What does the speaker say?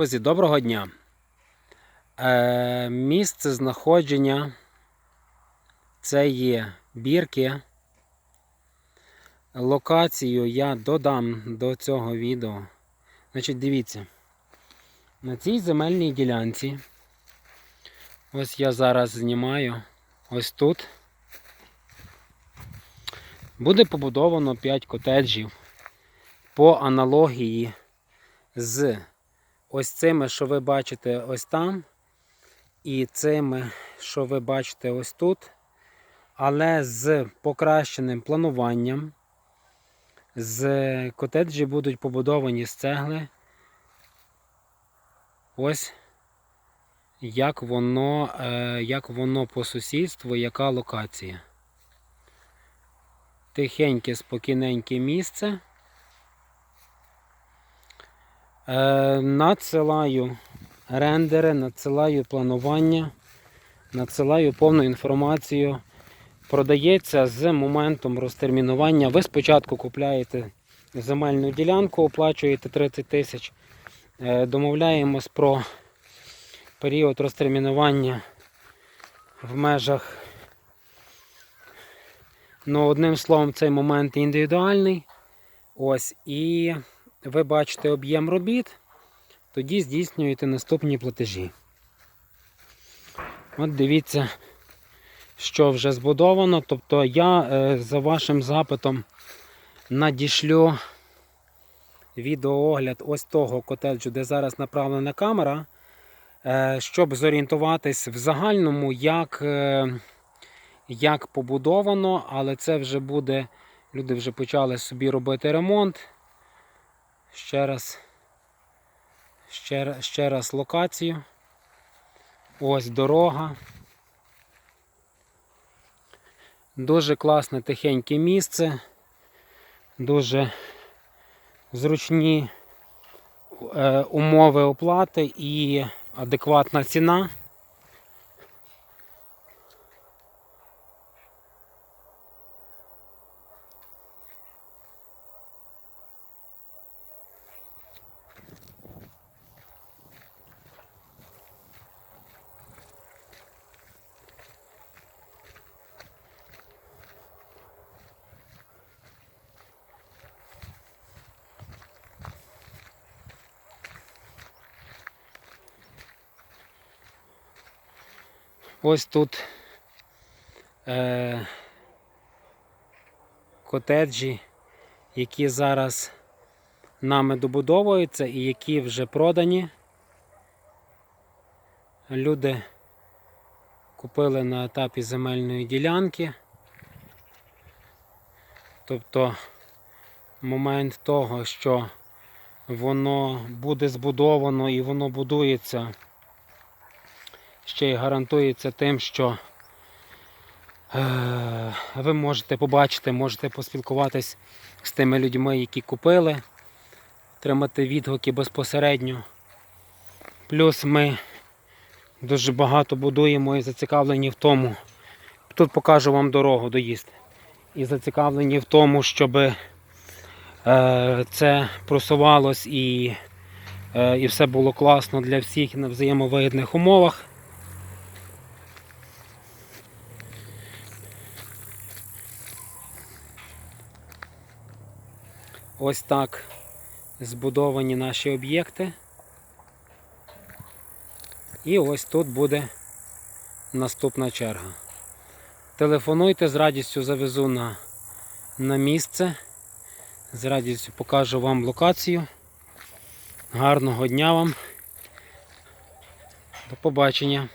Друзі, доброго дня. Е, місце знаходження це є бірки. Локацію я додам до цього відео. Значить, дивіться, на цій земельній ділянці, ось я зараз знімаю, ось тут буде побудовано 5 котеджів по аналогії з ось цими, що ви бачите ось там, і цими, що ви бачите ось тут, але з покращеним плануванням. З котеджі будуть побудовані з цегли. Ось як воно, е, як воно по сусідству, яка локація. Тихеньке, спокійненьке місце. Е, надсилаю рендери, надсилаю планування, надсилаю повну інформацію. Продається з моментом розтермінування. Ви спочатку купляєте земельну ділянку, оплачуєте 30 тисяч. Е, Домовляємось про період розтермінування в межах. Ну, одним словом, цей момент індивідуальний. Ось, і ви бачите об'єм робіт, тоді здійснюєте наступні платежі. От дивіться, що вже збудовано. Тобто я е, за вашим запитом надішлю відеоогляд ось того котеджу, де зараз направлена камера, е, щоб зорієнтуватись в загальному, як, е, як побудовано, але це вже буде, люди вже почали собі робити ремонт. Ще раз, ще, ще раз локацію. Ось дорога. Дуже класне тихеньке місце, дуже зручні е, умови оплати і адекватна ціна. Ось тут е, котеджі, які зараз нами добудовуються і які вже продані. Люди купили на етапі земельної ділянки. Тобто момент того, що воно буде збудовано і воно будується ще й гарантується тим, що е, ви можете побачити, можете поспілкуватись з тими людьми, які купили, отримати відгуки безпосередньо. Плюс ми дуже багато будуємо і зацікавлені в тому. Тут покажу вам дорогу доїзд. І зацікавлені в тому, щоб е, це просувалось і, е, і все було класно для всіх на взаємовигідних умовах. Ось так збудовані наші об'єкти. І ось тут буде наступна черга. Телефонуйте, з радістю завезу на, на місце. З радістю покажу вам локацію. Гарного дня вам. До побачення.